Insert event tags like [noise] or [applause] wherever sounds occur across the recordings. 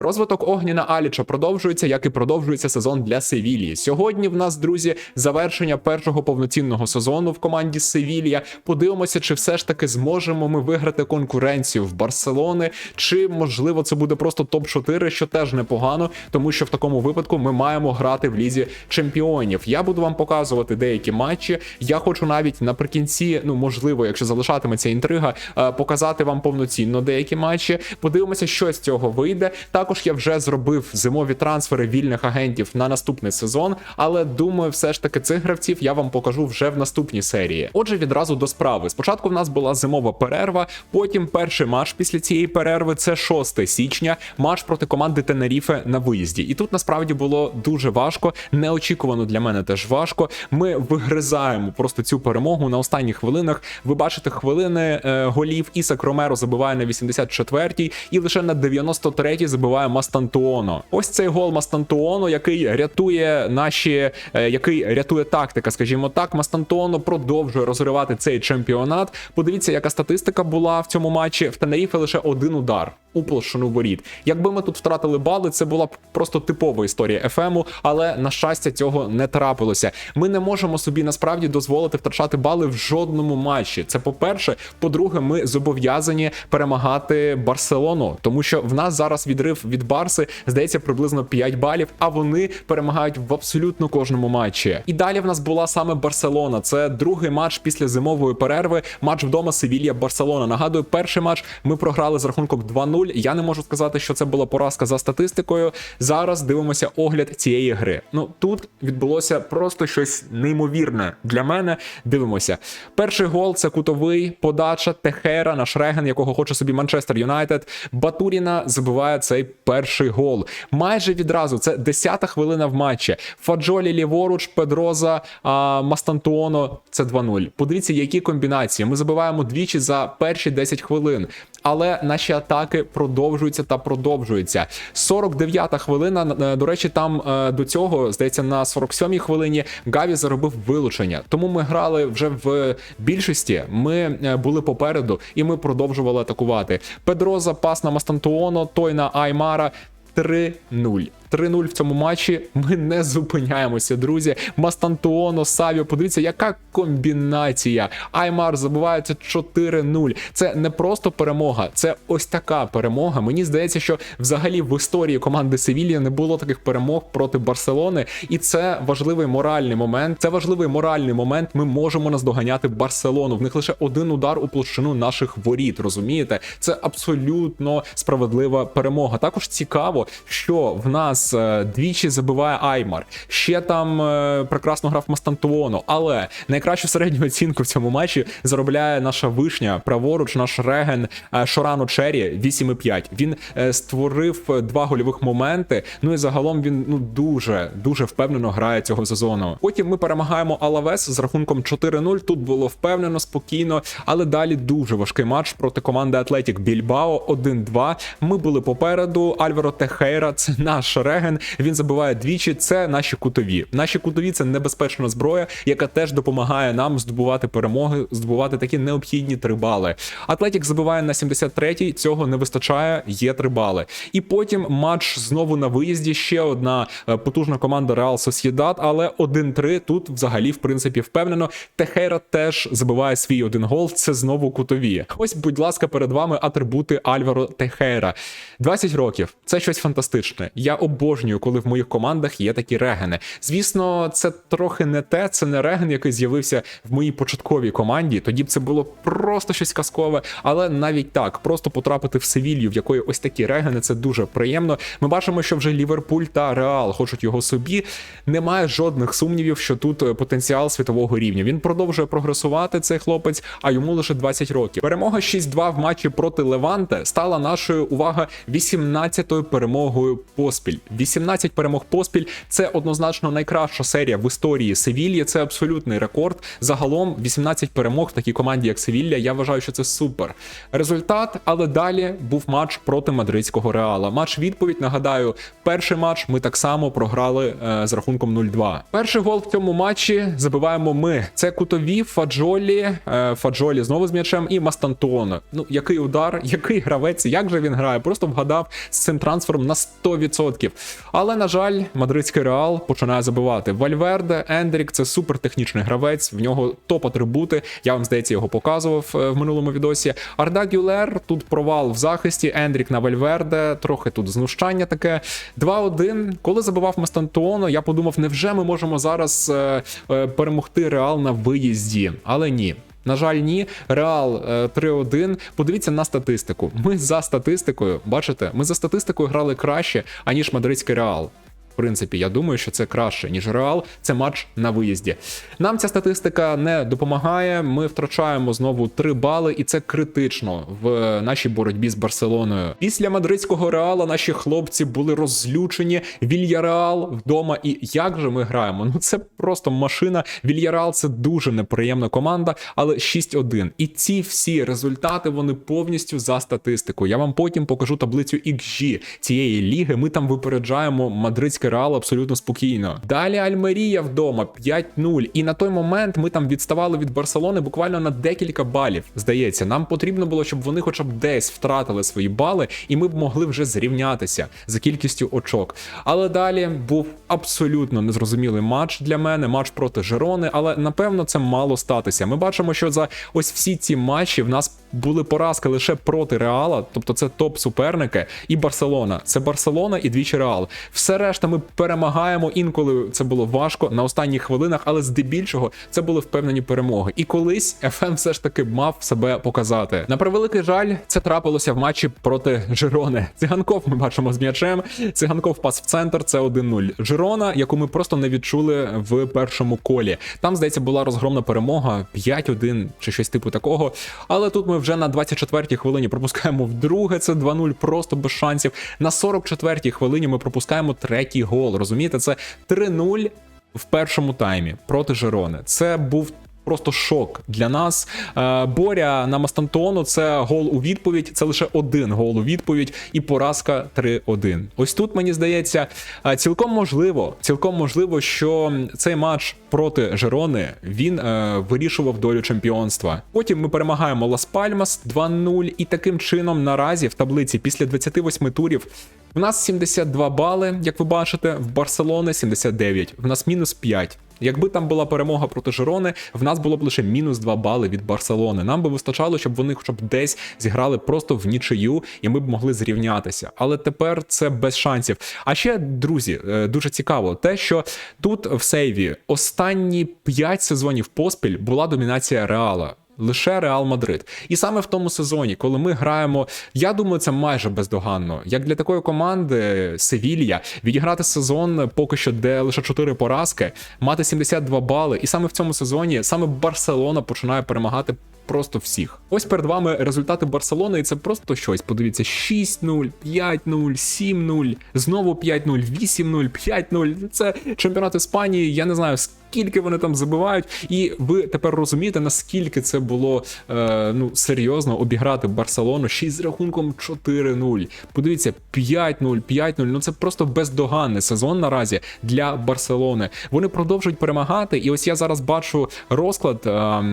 Розвиток Огніна Аліча продовжується, як і продовжується сезон для Севілії. Сьогодні в нас, друзі, завершення першого повноцінного сезону в команді Севілія. Подивимося, чи все ж таки зможемо ми виграти конкуренцію в Барселони, чи можливо це буде просто топ-4, що теж непогано, тому що в такому випадку ми маємо грати в лізі чемпіонів. Я буду вам показувати деякі матчі. Я хочу навіть наприкінці, ну можливо, якщо залишатиметься інтрига, е, показати вам повноцінно деякі матчі. Подивимося, що з цього вийде. Також я вже зробив зимові трансфери вільних агентів на наступний сезон, але думаю, все ж таки цих гравців я вам покажу вже в наступній серії. Отже, відразу до справи. Спочатку в нас була зимова перерва, потім перший матч після цієї перерви це 6 січня, матч проти команди Тенеріфе на виїзді. І тут насправді було дуже важко, неочікувано для мене теж важко. Ми вигризаємо просто цю перемогу на останніх хвилинах. Ви бачите хвилини е, голів. Ісак Ромеро забиває на 84-й і лише на 93-й забиває Мастантуоно. Ось цей гол Мастантуоно, який рятує наші, е, який рятує тактика, скажімо так. Мастантуоно продовжує розривати цей чемпіонат. Подивіться, яка статистика була в цьому матчі. В Тенеріфе лише один удар. У площину воріт. Якби ми тут втратили бали, це була б просто типова історія ФМу, але на щастя цього не трапилося. Ми не можемо собі насправді дозволити втрачати бали в жодному матчі. Це по-перше. По-друге, ми зобов'язані перемагати Барселону, тому що в нас зараз відрив від Барси здається приблизно 5 балів, а вони перемагають в абсолютно кожному матчі. І далі в нас була саме Барселона. Це другий матч після зимової перерви. Матч вдома Севілья Барселона. Нагадую, перший матч ми програли з рахунком 2-0. Я не можу сказати, що це була поразка за статистикою. Зараз дивимося огляд цієї гри. Ну тут відбулося просто щось неймовірне для мене. Дивимося. Перший гол це кутовий подача Техера, наш реген, якого хоче собі Манчестер Юнайтед. Батуріна забиває цей перший гол. Майже відразу це 10-та хвилина в матчі. Фаджолі ліворуч, Педроза, а, Мастантуоно. Це 2-0. Подивіться, які комбінації. Ми забиваємо двічі за перші 10 хвилин. Але наші атаки продовжуються та продовжуються. 49-та хвилина. е, До речі, там е, до цього здається на 47-й хвилині Гаві заробив вилучення. Тому ми грали вже в більшості. Ми е, були попереду і ми продовжували атакувати. Педроза пас на Мастантуоно, той на Аймара. 3-0. 3-0 в цьому матчі. Ми не зупиняємося, друзі. Мастантуоно, Савіо. Подивіться, яка комбінація. Аймар забувається 4-0. Це не просто перемога, це ось така перемога. Мені здається, що взагалі в історії команди Севілія не було таких перемог проти Барселони, і це важливий моральний момент. Це важливий моральний момент. Ми можемо наздоганяти Барселону. В них лише один удар у площину наших воріт. Розумієте? Це абсолютно справедлива перемога. Також цікаво, що в нас е, двічі забиває Аймар. Ще там е, прекрасно грав Мастантуоно, але найкращу середню оцінку в цьому матчі заробляє наша вишня, праворуч, наш реген е, Шорану Чері 8,5. Він створив два гольових моменти. Ну і загалом він ну дуже дуже впевнено грає цього сезону. Потім ми перемагаємо Алавес з рахунком 4-0. Тут було впевнено, спокійно, але далі дуже важкий матч проти команди Атлетік Більбао 1-2. Ми були попереду. Альваро Техейра, це наш реген. Він забиває двічі. Це наші кутові. Наші кутові це небезпечна зброя, яка теж допомагає нам здобувати перемоги, здобувати такі необхідні три бали. Атлетік забиває на 73-й, цього не вистачає, є три бали. І потім матч знову на виїзді. Ще одна е, потужна команда Реал Сосєдат, але 1-3 тут взагалі, в принципі, впевнено. Техейра теж забиває свій один гол. Це знову кутові. Ось, будь ласка, перед вами атрибути Альваро Техейра. 20 років. Це щось фантастичне. Я обожнюю, коли в моїх командах є такі регени. Звісно, це трохи не те, це не реген, який з'явився в моїй початковій команді. Тоді б це було просто щось казкове, але навіть так, просто потрапити в Севілью, в якої ось такі регени, це дуже приємно. Ми бачимо, що вже Ліверпуль та Реал хочуть його собі. Немає жодних сумнівів, що тут е, потенціал світового рівня. Він продовжує прогресувати цей хлопець, а йому лише 20 років. Перемога 6-2 в матчі проти Леванте стала нашою увага 18-ю перемогою поспіль. 18 перемог поспіль. Це однозначно найкраща серія в історії Севільї. Це абсолютний рекорд. Загалом 18 перемог в такій команді, як Севілля. Я вважаю, що це супер результат. Але далі був матч проти мадридського реала. Матч відповідь. Нагадаю, перший матч ми так само програли е, з рахунком 0-2. Перший гол в цьому матчі забиваємо ми. Це кутові Фаджолі, е, Фаджолі знову з м'ячем і Мастантуоно. Ну який удар, [laughs] який гравець, як же він грає? Просто вгадав з цим трансфером на 100%. Але на жаль, мадридський реал починає забивати. Вальверде, Ендрік це супертехнічний гравець. В нього топ-атрибути. Я вам здається його показував е, в минулому відосі. Арда Гюлер тут провал в захисті. Ендрік на Вальверде, трохи тут знущання таке. 2-1. Коли забивав Мастантуоно, я подумав, невже ми можемо зараз е, е, перемогти Реал на виїзді? Але ні. На жаль, ні. Реал е, 3-1. Подивіться на статистику. Ми за статистикою, бачите, ми за статистикою грали краще, аніж мадридський реал. Принципі, я думаю, що це краще, ніж Реал. Це матч на виїзді. Нам ця статистика не допомагає. Ми втрачаємо знову 3 бали, і це критично в нашій боротьбі з Барселоною. Після мадридського реала наші хлопці були розлючені. Вільяреал вдома. І як же ми граємо? Ну це просто машина. Вільяреал це дуже неприємна команда, але 6-1. І ці всі результати вони повністю за статистикою. Я вам потім покажу таблицю XG цієї ліги. Ми там випереджаємо мадридський реал абсолютно спокійно. Далі Альмерія вдома 5-0. І на той момент ми там відставали від Барселони буквально на декілька балів. Здається, нам потрібно було, щоб вони хоча б десь втратили свої бали, і ми б могли вже зрівнятися за кількістю очок. Але далі був абсолютно незрозумілий матч для мене, матч проти Жерони, але напевно це мало статися. Ми бачимо, що за ось всі ці матчі в нас були поразки лише проти Реала, тобто це топ-суперники, і Барселона. Це Барселона і двічі Реал. Все решта ми перемагаємо. Інколи це було важко на останніх хвилинах, але здебільшого це були впевнені перемоги. І колись ФМ все ж таки мав себе показати. На превеликий жаль, це трапилося в матчі проти Жирони. Циганков ми бачимо з м'ячем. Циганков пас в центр. Це 1-0. Жирона, яку ми просто не відчули в першому колі. Там, здається, була розгромна перемога 5-1 чи щось типу такого. Але тут ми вже на 24-й хвилині пропускаємо вдруге. Це 2-0, просто без шансів. На 44-й хвилині ми пропускаємо третій гол. Розумієте, це 3-0 в першому таймі проти Жирони. Це був. Просто шок для нас. Е, Боря на Мастантону це гол у відповідь. Це лише один гол у відповідь і поразка 3-1. Ось тут мені здається, е, цілком можливо, цілком можливо, що цей матч проти Жерони він е, вирішував долю чемпіонства. Потім ми перемагаємо Лас Пальмас 2-0, і таким чином наразі в таблиці після 28 турів. В нас 72 бали, як ви бачите, в Барселони 79, в нас мінус 5. Якби там була перемога проти Жирони, в нас було б лише мінус 2 бали від Барселони. Нам би вистачало, щоб вони хоча б десь зіграли просто в нічию, і ми б могли зрівнятися. Але тепер це без шансів. А ще, друзі, е, дуже цікаво, те, що тут в сейві останні 5 сезонів поспіль була домінація Реала. Лише Реал Мадрид. І саме в тому сезоні, коли ми граємо, я думаю, це майже бездоганно. Як для такої команди Севілья відіграти сезон поки що, де лише 4 поразки, мати 72 бали, і саме в цьому сезоні саме Барселона починає перемагати. Просто всіх. Ось перед вами результати Барселони, і це просто щось. Подивіться: 6-0, 5-0, 7-0, знову 5-0, 8-0, 5-0. Це чемпіонат Іспанії. Я не знаю, скільки вони там забивають, і ви тепер розумієте, наскільки це було е, ну серйозно обіграти Барселону ще й з рахунком 4-0. Подивіться, 5-0, 5-0. Ну це просто бездоганний сезон наразі для Барселони. Вони продовжують перемагати. І ось я зараз бачу розклад е,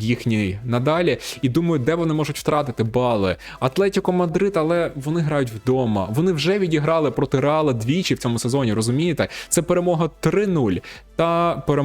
їхній надалі, і думаю, де вони можуть втратити бали. Атлетіко Мадрид, але вони грають вдома. Вони вже відіграли проти Реала двічі в цьому сезоні. Розумієте? Це перемога 3-0 та перемога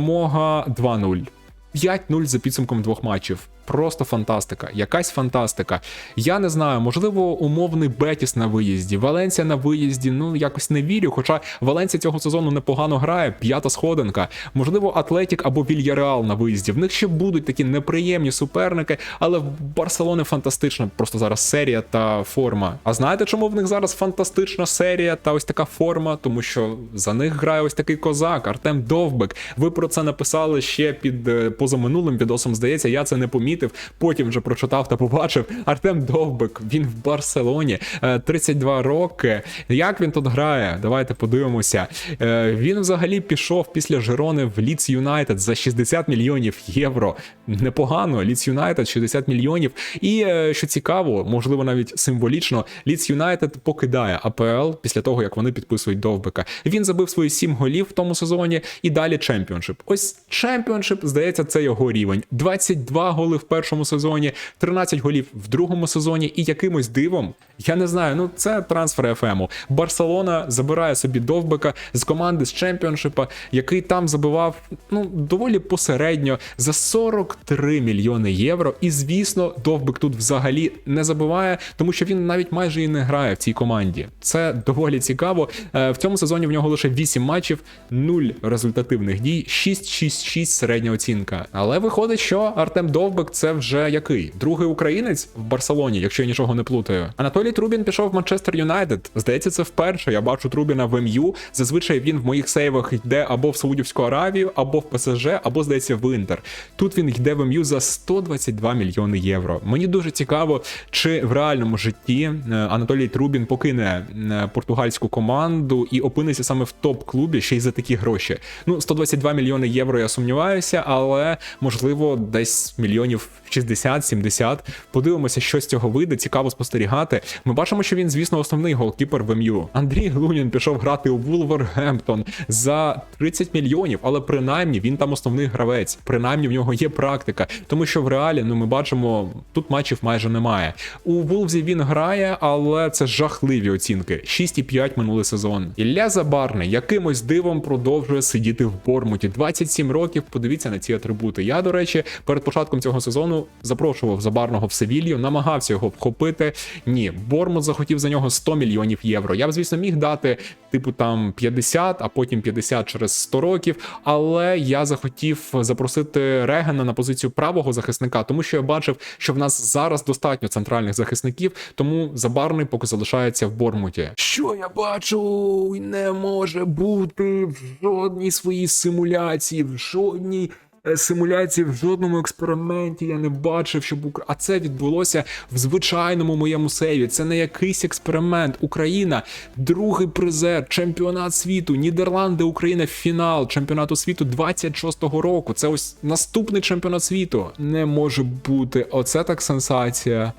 2-0. 5-0 за підсумком двох матчів. Просто фантастика, якась фантастика. Я не знаю, можливо, умовний Бетіс на виїзді, Валенсія на виїзді. Ну якось не вірю. Хоча Валенсія цього сезону непогано грає, п'ята сходинка. Можливо, Атлетік або Вільяреал на виїзді. В них ще будуть такі неприємні суперники, але в Барселони фантастична просто зараз серія та форма. А знаєте, чому в них зараз фантастична серія та ось така форма? Тому що за них грає ось такий козак, Артем Довбик. Ви про це написали ще під позаминулим відосом. Здається, я це не помітив. Помітив, потім вже прочитав та побачив. Артем Довбик, він в Барселоні, е, 32 роки. Як він тут грає? Давайте подивимося. Е, Він взагалі пішов після Жерони в Ліц Юнайтед за 60 мільйонів євро. Непогано, Ліц Юнайтед 60 мільйонів. І е, що цікаво, можливо, навіть символічно, Ліц Юнайтед покидає АПЛ після того, як вони підписують Довбика. Він забив свої 7 голів в тому сезоні і далі чемпіоншип. Ось чемпіоншип, здається, це його рівень. 22 голи в першому сезоні, 13 голів в другому сезоні, і якимось дивом, я не знаю, ну це трансфер ФМу. Барселона забирає собі Довбика з команди з чемпіоншипа, який там забивав ну доволі посередньо за 43 мільйони євро. І звісно, Довбик тут взагалі не забиває, тому що він навіть майже і не грає в цій команді. Це доволі цікаво. Е, В цьому сезоні в нього лише 8 матчів, 0 результативних дій, 6-6-6 середня оцінка. Але виходить, що Артем Довбик це вже який? Другий українець в Барселоні, якщо я нічого не плутаю. Анатолій Трубін пішов в Манчестер Юнайтед. Здається, це вперше. Я бачу Трубіна в МЮ. Зазвичай він в моїх сейвах йде або в Саудівську Аравію, або в ПСЖ, або здається в Інтер. Тут він йде в МЮ за 122 мільйони євро. Мені дуже цікаво, чи в реальному житті е, Анатолій Трубін покине е, португальську команду і опиниться саме в топ-клубі ще й за такі гроші. Ну, 122 мільйони євро, я сумніваюся, але можливо десь мільйонів 60-70. Подивимося, що з цього вийде. Цікаво спостерігати. Ми бачимо, що він, звісно, основний голкіпер в МЮ. Андрій Глунін пішов грати у Вулвергемптон за 30 мільйонів, але принаймні він там основний гравець. Принаймні в нього є практика, тому що в реалі, ну ми бачимо, тут матчів майже немає. У Вулвзі він грає, але це жахливі оцінки. 6,5 минулий сезон. Ілля Забарний якимось дивом продовжує сидіти в Бормуті. 27 років. Подивіться на ці атрибути. Я, до речі, перед початком цього сезону запрошував Забарного в Севілью, намагався його вхопити. Ні, Бормут захотів за нього 100 мільйонів євро. Я б, звісно, міг дати, типу, там 50, а потім 50 через 100 років. Але я захотів запросити Регена на позицію правого захисника, тому що я бачив, що в нас зараз достатньо центральних захисників, тому Забарний поки залишається в Бормуті. Що я бачу? Не може бути в жодній своїй симуляції, в жодній симуляції в жодному експерименті я не бачив, щоб Укра... А це відбулося в звичайному моєму сейві. Це не якийсь експеримент. Україна, другий призер, чемпіонат світу, Нідерланди, Україна, фінал чемпіонату світу 26-го року. Це ось наступний чемпіонат світу. Не може бути. Оце так сенсація.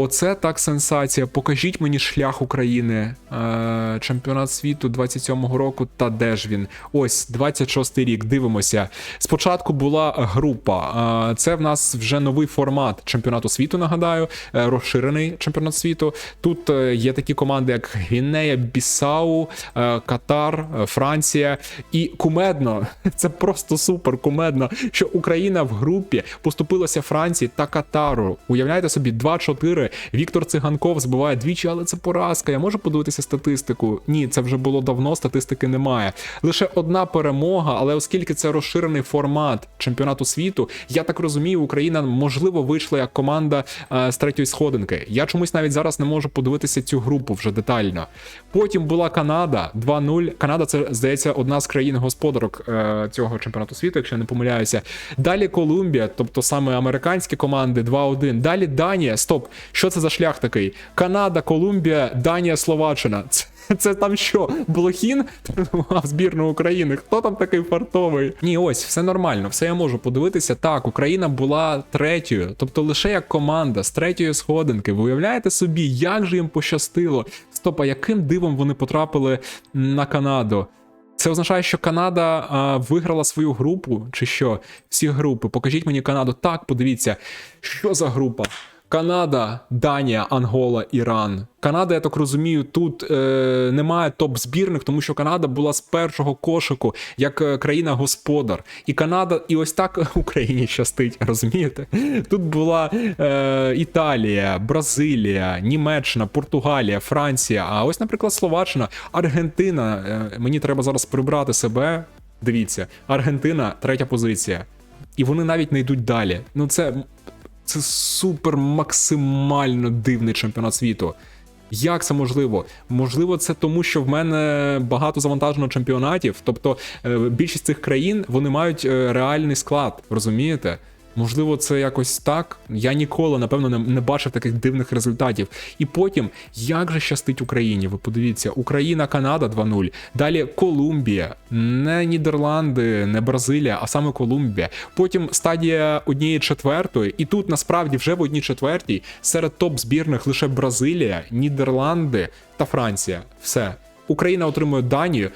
Оце так сенсація. Покажіть мені шлях України. Е, чемпіонат світу 27-го року. Та де ж він? Ось 26-й рік. Дивимося. Спочатку була група. Е, це в нас вже новий формат чемпіонату світу. Нагадаю, е, розширений чемпіонат світу. Тут е, є такі команди, як Гвінея, Бісау, е, Катар, е, Франція. І кумедно, [laughs] це просто супер кумедно, що Україна в групі поступилася Франції та Катару. Уявляєте собі, 2-4. Віктор Циганков збиває двічі, але це поразка. Я можу подивитися статистику. Ні, це вже було давно, статистики немає. Лише одна перемога, але оскільки це розширений формат чемпіонату світу, я так розумію, Україна можливо вийшла як команда е, з третьої сходинки. Я чомусь навіть зараз не можу подивитися цю групу вже детально. Потім була Канада 2-0. Канада це здається одна з країн-господарок е, цього чемпіонату світу, якщо я не помиляюся. Далі Колумбія, тобто саме американські команди 2-1. Далі Данія. Стоп, що це за шлях такий? Канада, Колумбія, Данія, Словаччина. Це, це там що? Блохін [laughs] тренував збірну України? Хто там такий фартовий? Ні, ось все нормально, все я можу подивитися. Так, Україна була третьою, тобто лише як команда з третьої сходинки. Ви уявляєте собі, як же їм пощастило? Стоп, а яким дивом вони потрапили на Канаду? Це означає, що Канада а, виграла свою групу, чи що? Всі групи. Покажіть мені Канаду. Так, подивіться, що за група. Канада, Данія, Ангола, Іран. Канада, я так розумію, тут е, немає топ-збірних, тому що Канада була з першого кошику як е, країна-господар. І Канада, і ось так [laughs] Україні щастить, розумієте? Тут була е, Італія, Бразилія, Німеччина, Португалія, Франція. А ось, наприклад, Словаччина, Аргентина. Е, мені треба зараз прибрати себе. Дивіться, Аргентина, третя позиція. І вони навіть не йдуть далі. Ну це це супер максимально дивний чемпіонат світу. Як це можливо? Можливо, це тому, що в мене багато завантажено чемпіонатів. Тобто е, більшість цих країн вони мають е, реальний склад, розумієте? Можливо, це якось так. Я ніколи, напевно, не, не бачив таких дивних результатів. І потім, як же щастить Україні? Ви подивіться, Україна, Канада 2-0. Далі Колумбія, не Нідерланди, не Бразилія, а саме Колумбія. Потім стадія однієї четвертої, і тут насправді вже в одній четвертій серед топ збірних лише Бразилія, Нідерланди та Франція. Все. Україна отримує Данію,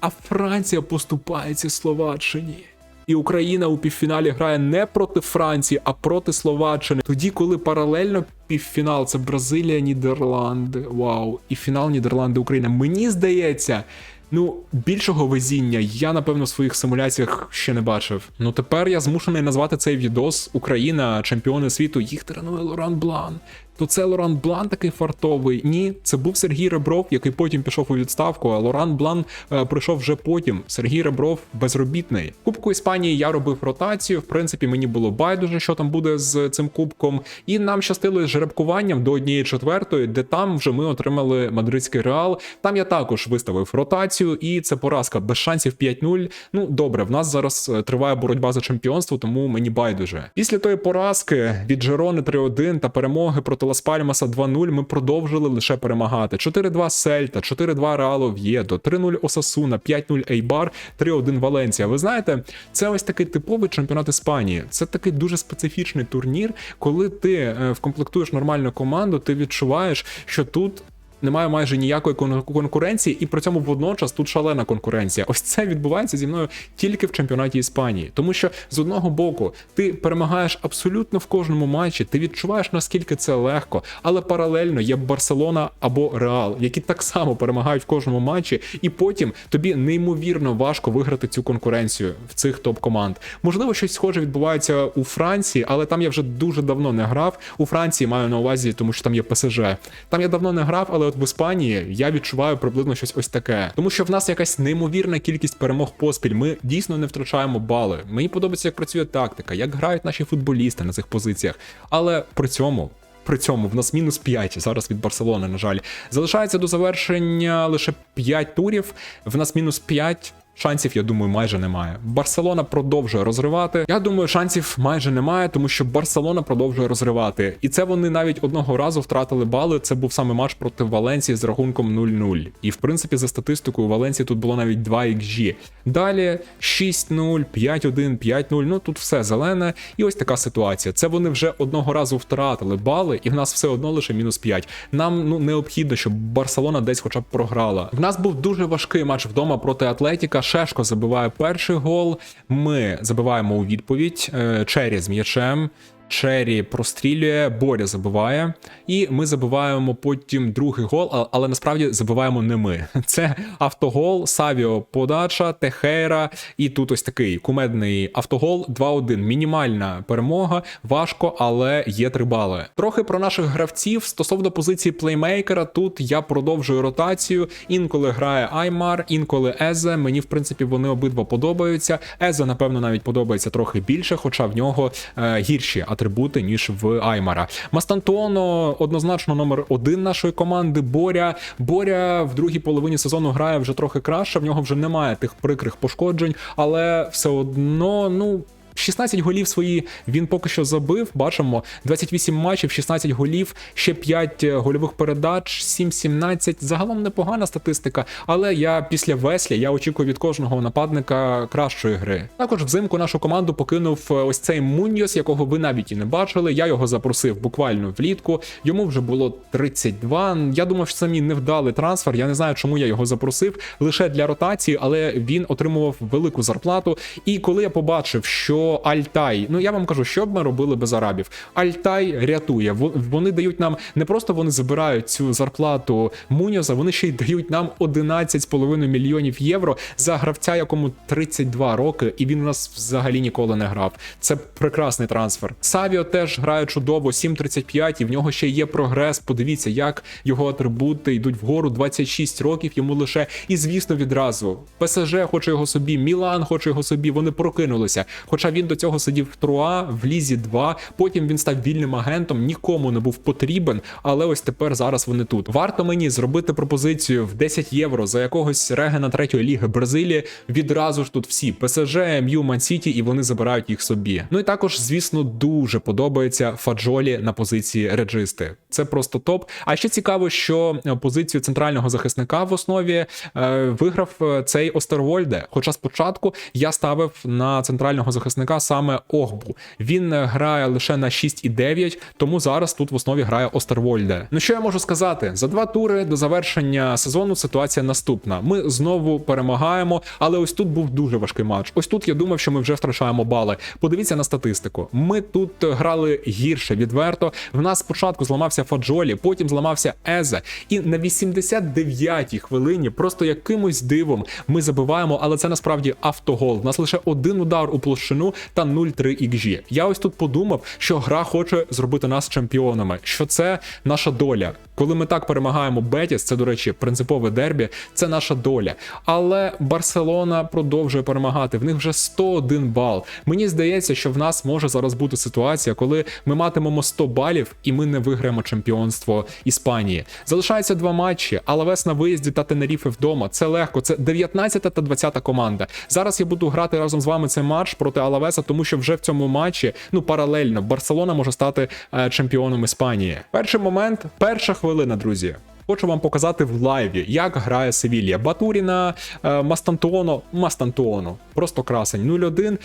а Франція поступається Словаччині. І Україна у півфіналі грає не проти Франції, а проти Словаччини. Тоді, коли паралельно півфінал це Бразилія, Нідерланди. Вау, і фінал Нідерланди Україна. Мені здається. Ну, більшого везіння я, напевно, в своїх симуляціях ще не бачив. Ну тепер я змушений назвати цей відос Україна, чемпіони світу, їх тренує Лоран Блан. То це Лоран Блан такий фартовий. Ні, це був Сергій Ребров, який потім пішов у відставку. А Лоран Блан е, прийшов вже потім. Сергій Ребров безробітний. Кубку Іспанії я робив ротацію. В принципі, мені було байдуже, що там буде з цим кубком. І нам щастило з жеребкуванням до однієї четвертої, де там вже ми отримали мадридський реал. Там я також виставив ротацію, і це поразка без шансів 5-0. Ну добре, в нас зараз е, триває боротьба за чемпіонство, тому мені байдуже. Після тої поразки від Жерони 3-1 та перемоги проти Лас Пальмаса 2-0 ми продовжили лише перемагати. 4-2 Сельта, 4-2 Реало В'єдо, 3-0 Осасуна, 5-0 Ейбар, 3-1 Валенція. Ви знаєте, це ось такий типовий чемпіонат Іспанії. Це такий дуже специфічний турнір, коли ти е, вкомплектуєш нормальну команду, ти відчуваєш, що тут. Немає майже ніякої конкуренції, і при цьому водночас тут шалена конкуренція. Ось це відбувається зі мною тільки в чемпіонаті Іспанії. Тому що з одного боку ти перемагаєш абсолютно в кожному матчі, ти відчуваєш наскільки це легко, але паралельно є Барселона або Реал, які так само перемагають в кожному матчі, і потім тобі неймовірно важко виграти цю конкуренцію в цих топ-команд. Можливо, щось схоже відбувається у Франції, але там я вже дуже давно не грав. У Франції маю на увазі, тому що там є ПСЖ. Там я давно не грав, але от в Іспанії я відчуваю приблизно щось ось таке. Тому що в нас якась неймовірна кількість перемог поспіль. Ми дійсно не втрачаємо бали. Мені подобається, як працює тактика, як грають наші футболісти на цих позиціях. Але при цьому. При цьому в нас мінус 5 зараз від Барселони, на жаль. Залишається до завершення лише 5 турів. В нас мінус 5. Шансів, я думаю, майже немає. Барселона продовжує розривати. Я думаю, шансів майже немає, тому що Барселона продовжує розривати. І це вони навіть одного разу втратили бали. Це був саме матч проти Валенції з рахунком 0-0. І в принципі, за статистикою, Валенції тут було навіть 2 XG. Далі 6-0, 5-1, 5-0. Ну тут все зелене. І ось така ситуація. Це вони вже одного разу втратили бали, і в нас все одно лише мінус 5. Нам ну необхідно, щоб Барселона десь хоча б програла. В нас був дуже важкий матч вдома проти Атлетіка. Шешко забиває перший гол. Ми забиваємо у відповідь. Е, Чері з м'ячем. Чері прострілює, Боря забиває, і ми забиваємо потім другий гол, але насправді забиваємо не ми. [laughs] Це автогол, Савіо подача, Техейра, і тут ось такий кумедний автогол 2-1. Мінімальна перемога, важко, але є три бали. Трохи про наших гравців стосовно позиції плеймейкера. Тут я продовжую ротацію. Інколи грає Аймар, інколи Езе. Мені в принципі вони обидва подобаються. Езе, напевно, навіть подобається трохи більше, хоча в нього е, гірші атрибути, ніж в Аймара. Мастантоно однозначно номер один нашої команди. Боря. Боря в другій половині сезону грає вже трохи краще. В нього вже немає тих прикрих пошкоджень, але все одно, ну. 16 голів свої він поки що забив. Бачимо 28 матчів, 16 голів, ще 5 гольових передач, 7-17. Загалом непогана статистика. Але я після Веслі я очікую від кожного нападника кращої гри. Також взимку нашу команду покинув е, ось цей Муньос, якого ви навіть і не бачили. Я його запросив буквально влітку. Йому вже було 32. Я думав, що мій невдалий трансфер. Я не знаю, чому я його запросив лише для ротації, але він отримував велику зарплату. І коли я побачив, що Альтай, ну я вам кажу, що б ми робили без арабів. Альтай рятує. Вони дають нам не просто вони забирають цю зарплату Муньоза, вони ще й дають нам 11,5 мільйонів євро за гравця, якому 32 роки, і він у нас взагалі ніколи не грав. Це прекрасний трансфер. Савіо теж грає чудово, 7.35, і в нього ще є прогрес. Подивіться, як його атрибути йдуть вгору. 26 років йому лише, і звісно, відразу ПСЖ хоче його собі, Мілан хоче його собі. Вони прокинулися. Хоча він він до цього сидів в Труа, в Лізі 2, потім він став вільним агентом, нікому не був потрібен, але ось тепер зараз вони тут. Варто мені зробити пропозицію в 10 євро за якогось регена третьої ліги Бразилії. Відразу ж тут всі ПСЖ, МЮ, Мансіті, і вони забирають їх собі. Ну і також, звісно, дуже подобається Фаджолі на позиції реджисти. Це просто топ. А ще цікаво, що е, позицію центрального захисника в основі е, виграв е, цей Остервольде. Хоча спочатку я ставив на центрального захисника саме Огбу. Він е, грає лише на 6,9, тому зараз тут в основі грає Остервольде. Ну що я можу сказати? За два тури до завершення сезону ситуація наступна. Ми знову перемагаємо, але ось тут був дуже важкий матч. Ось тут я думав, що ми вже втрачаємо бали. Подивіться на статистику. Ми тут грали гірше відверто. В нас спочатку зламався Фаджолі, потім зламався Езе, і на 89-й хвилині просто якимось дивом ми забиваємо, але це насправді автогол. У нас лише один удар у площину та 0-3 XG. Я ось тут подумав, що гра хоче зробити нас чемпіонами, що це наша доля. Коли ми так перемагаємо Бетіс, це, до речі, принципове дербі, це наша доля. Але Барселона продовжує перемагати. В них вже 101 бал. Мені здається, що в нас може зараз бути ситуація, коли ми матимемо 100 балів і ми не виграємо чемпіонство Іспанії. Залишається два матчі, Алавес на виїзді та Тенеріфе вдома. Це легко. Це 19 та 20 команда. Зараз я буду грати разом з вами цей матч проти Алавеса, тому що вже в цьому матчі, ну паралельно, Барселона може стати е, чемпіоном Іспанії. Перший момент, перша хвилина, друзі. Хочу вам показати в лайві, як грає Севілья. Батуріна, е, Мастантуоно, Мастантуоно. Просто красень 0-1.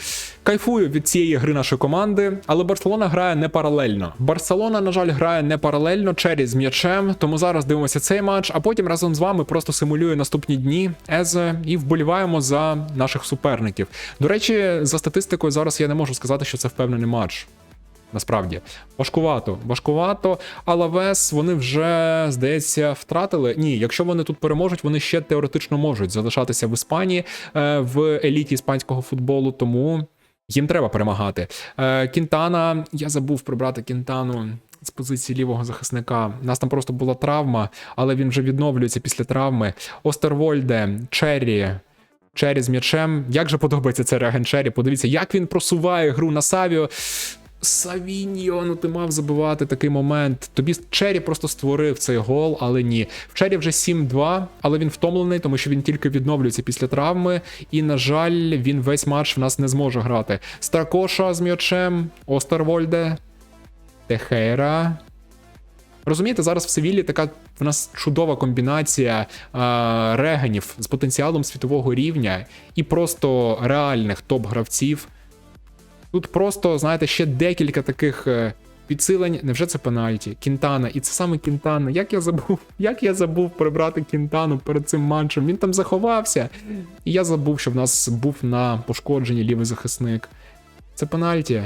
Кайфую від цієї гри нашої команди, але Барселона грає не паралельно. Барселона, на жаль, грає не паралельно Чері з м'ячем. Тому зараз дивимося цей матч, а потім разом з вами просто симулюю наступні дні Езе і вболіваємо за наших суперників. До речі, за статистикою зараз я не можу сказати, що це впевнений матч. Насправді важкувато, важкувато. Алавес вони вже здається втратили. Ні, якщо вони тут переможуть, вони ще теоретично можуть залишатися в Іспанії е, в еліті іспанського футболу. Тому їм треба перемагати. Е, Кінтана, я забув прибрати Кінтану. З позиції лівого захисника. У нас там просто була травма, але він вже відновлюється після травми. Остервольде, Черрі. Черрі з м'ячем. Як же подобається цей реагент Черрі? Подивіться, як він просуває гру на Савіо. Савіньо, ну ти мав забивати такий момент. Тобі Чері просто створив цей гол, але ні. В Чері вже 7-2, але він втомлений, тому що він тільки відновлюється після травми. І, на жаль, він весь матч в нас не зможе грати. Старкоша з м'ячем, Остервольде, Техера. Розумієте, зараз в Севілі така в нас чудова комбінація а, регенів з потенціалом світового рівня і просто реальних топ-гравців. Тут просто, знаєте, ще декілька таких е, підсилень. Невже це пенальті? Кінтана. І це саме Кінтана. Як я забув, [laughs] як я забув прибрати Кінтану перед цим матчем? Він там заховався. І я забув, що в нас був на пошкодженні лівий захисник. Це пенальті.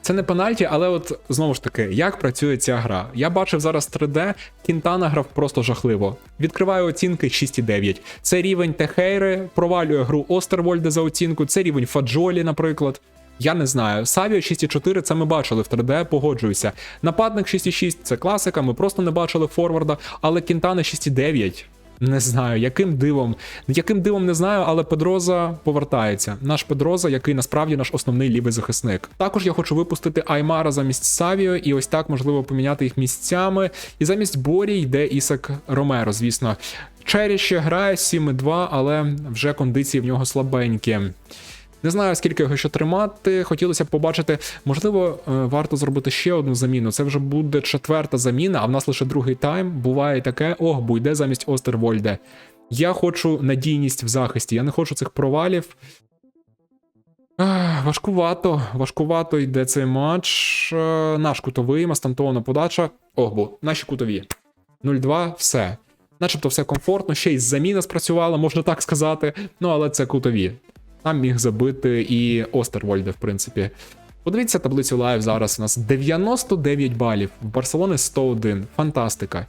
Це не пенальті, але от знову ж таки, як працює ця гра? Я бачив зараз 3D, Кінтана грав просто жахливо. Відкриваю оцінки 6,9. Це рівень Техейри, провалює гру Остервольде за оцінку, це рівень Фаджолі, наприклад. Я не знаю. Савіо 6,4 це ми бачили в 3D, погоджуюся. Нападник 6,6 це класика, ми просто не бачили форварда, але Кінтана 6,9. Не знаю, яким дивом, яким дивом не знаю, але Педроза повертається. Наш Педроза, який насправді наш основний лівий захисник. Також я хочу випустити Аймара замість Савіо, і ось так можливо поміняти їх місцями. І замість Борі йде Ісак Ромеро, звісно. Чері ще грає 7,2, але вже кондиції в нього слабенькі. Не знаю, скільки його ще тримати. Хотілося б побачити, можливо, е, варто зробити ще одну заміну. Це вже буде четверта заміна, а в нас лише другий тайм. Буває таке. Ох, буйде замість Остервольде. Я хочу надійність в захисті, я не хочу цих провалів. Важкувато, важкувато йде цей матч. Е, Наш кутовий, Мастантона подача. Огбу, наші кутові. 0-2, все. Начебто все комфортно, ще й заміна спрацювала, можна так сказати. Ну, але це кутові. Там міг забити і Остервольде, в принципі. Подивіться таблицю лайв зараз. У нас 99 балів, в Барселони 101. Фантастика.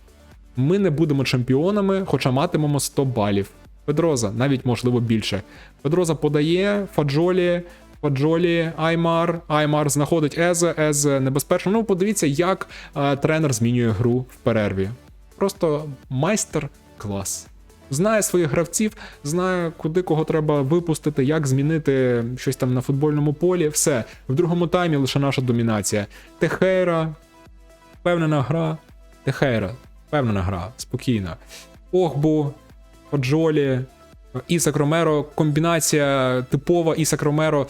Ми не будемо чемпіонами, хоча матимемо 100 балів. Педроза, навіть можливо більше. Педроза подає, Фаджолі, Фаджолі, Аймар. Аймар знаходить Езе, Езе небезпечно. Ну, подивіться, як е, тренер змінює гру в перерві. Просто майстер клас. Знає своїх гравців, знає, куди кого треба випустити, як змінити щось там на футбольному полі. Все. В другому таймі лише наша домінація. Техейра, впевнена гра. Техейра, впевнена гра, спокійна. Огбу, Фаджолі, Ісак Ромеро, комбінація типова Ісак Ромеро.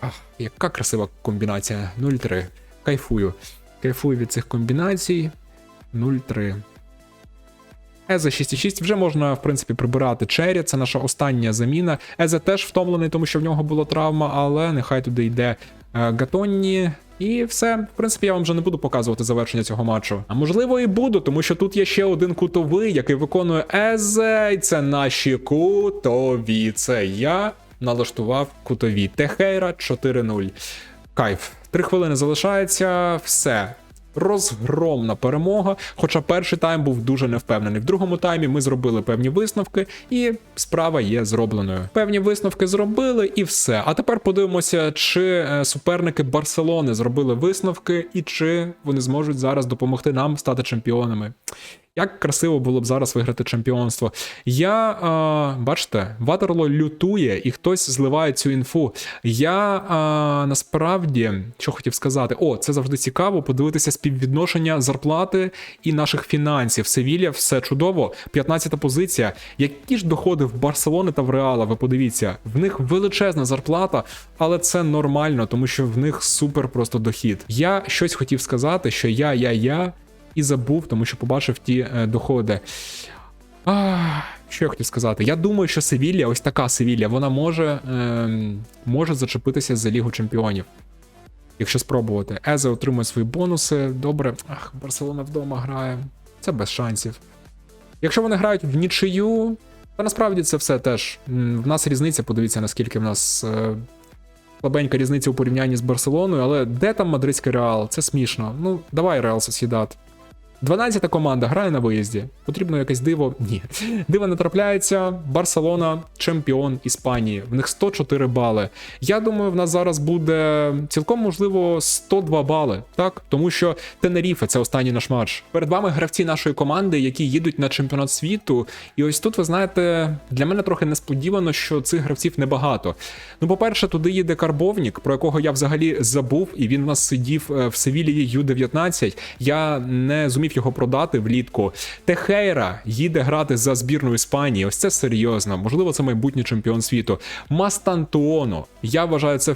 Ах, Яка красива комбінація. 0-3. Кайфую. Кайфую від цих комбінацій. 0-3. Езе 6,6 вже можна, в принципі, прибирати Чері. Це наша остання заміна. Езе теж втомлений, тому що в нього була травма, але нехай туди йде е, Гатонні. І все, в принципі, я вам вже не буду показувати завершення цього матчу. А можливо, і буду, тому що тут є ще один кутовий, який виконує Езе, і це наші кутові. Це я налаштував кутові. Техейра 4-0. Кайф. Три хвилини залишається. Все. Розгромна перемога. Хоча перший тайм був дуже невпевнений. В другому таймі ми зробили певні висновки, і справа є зробленою. Певні висновки зробили, і все. А тепер подивимося, чи е, суперники Барселони зробили висновки, і чи вони зможуть зараз допомогти нам стати чемпіонами. Як красиво було б зараз виграти чемпіонство. Я е, бачите, Ватерло лютує і хтось зливає цю інфу. Я е, насправді що хотів сказати, о, це завжди цікаво подивитися співвідношення зарплати і наших фінансів. Севілля все чудово. 15-та позиція. Які ж доходи в Барселони та в Реала? Ви подивіться, в них величезна зарплата, але це нормально, тому що в них супер просто дохід. Я щось хотів сказати, що я, я, я і забув, тому що побачив ті е, доходи. А, що я хотів сказати? Я думаю, що Севілля, ось така Севілля, вона може, е, може зачепитися за Лігу Чемпіонів. Якщо спробувати. Езе отримує свої бонуси. Добре. Ах, Барселона вдома грає. Це без шансів. Якщо вони грають в нічию, то насправді це все теж. В нас різниця, подивіться, наскільки в нас е, слабенька різниця у порівнянні з Барселоною, але де там мадридський реал? Це смішно. Ну, давай Реал Сосідат. 12-та команда грає на виїзді. Потрібно якесь диво. Ні. Диво не трапляється. Барселона чемпіон Іспанії. В них 104 бали. Я думаю, в нас зараз буде цілком можливо 102 бали. Так, тому що Тенеріфе це останній наш матч. Перед вами гравці нашої команди, які їдуть на чемпіонат світу. І ось тут, ви знаєте, для мене трохи несподівано, що цих гравців небагато. Ну, по-перше, туди їде Карбовнік, про якого я взагалі забув, і він у нас сидів е, в Севілії Ю-19. Я не зумів його продати влітку. Техейра їде грати за збірну Іспанії. Ось це серйозно. Можливо, це майбутній чемпіон світу. Мастантуоно. Я вважаю це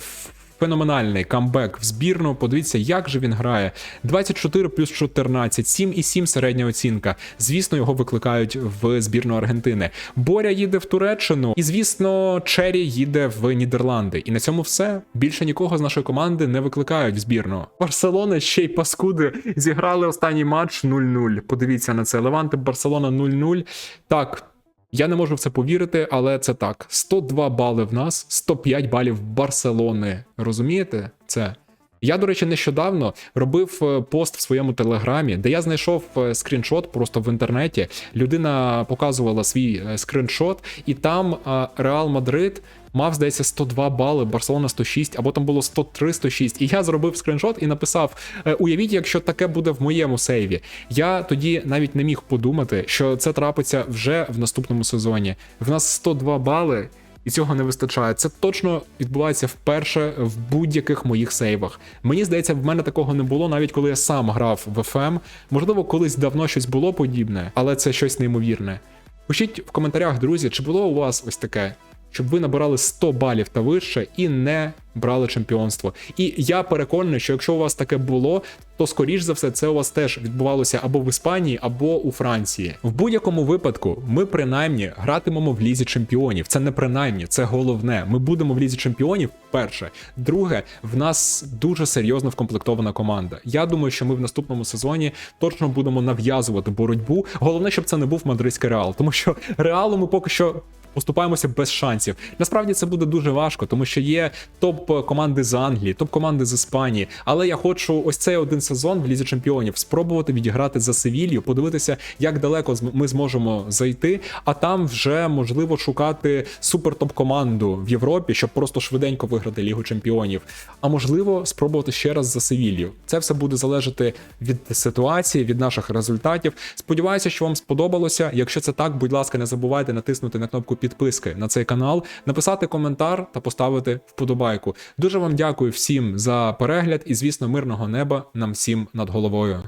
феноменальний камбек в збірну. Подивіться, як же він грає. 24 плюс 14, 7,7 середня оцінка. Звісно, його викликають в збірну Аргентини. Боря їде в Туреччину, і звісно, Чері їде в Нідерланди. І на цьому все. Більше нікого з нашої команди не викликають в збірну. Барселона ще й паскуди зіграли останній матч 0-0. Подивіться на це. Леванти Барселона 0-0. Так. Я не можу в це повірити, але це так. 102 бали в нас, 105 балів Барселони. Розумієте це? Я, до речі, нещодавно робив е, пост в своєму телеграмі, де я знайшов е, скріншот просто в інтернеті. Людина показувала свій е, скріншот, і там Реал Мадрид мав, здається, 102 бали, Барселона 106, або там було 103 106. І я зробив скріншот і написав: е, уявіть, якщо таке буде в моєму сейві. Я тоді навіть не міг подумати, що це трапиться вже в наступному сезоні. В нас 102 бали. І цього не вистачає. Це точно відбувається вперше в будь-яких моїх сейвах. Мені здається, в мене такого не було, навіть коли я сам грав в FM. Можливо, колись давно щось було подібне, але це щось неймовірне. Пишіть в коментарях, друзі, чи було у вас ось таке, щоб ви набирали 100 балів та вище і не брали чемпіонство. І я переконаний, що якщо у вас таке було, то скоріш за все це у вас теж відбувалося або в Іспанії, або у Франції. В будь-якому випадку ми принаймні гратимемо в лізі чемпіонів. Це не принаймні, це головне. Ми будемо в лізі чемпіонів. Перше, друге, в нас дуже серйозно вкомплектована команда. Я думаю, що ми в наступному сезоні точно будемо нав'язувати боротьбу. Головне, щоб це не був мадридський реал, тому що реалу ми поки що. Поступаємося без шансів. Насправді це буде дуже важко, тому що є топ команди з Англії, топ команди з Іспанії. Але я хочу ось цей один сезон в Лізі Чемпіонів спробувати відіграти за Севілью, подивитися, як далеко ми зможемо зайти, а там вже можливо шукати супер топ команду в Європі, щоб просто швиденько виграти Лігу Чемпіонів. А можливо, спробувати ще раз за Севілью. Це все буде залежати від ситуації, від наших результатів. Сподіваюся, що вам сподобалося. Якщо це так, будь ласка, не забувайте натиснути на кнопку підписки на цей канал, написати коментар та поставити вподобайку. Дуже вам дякую всім за перегляд і, звісно, мирного неба нам всім над головою.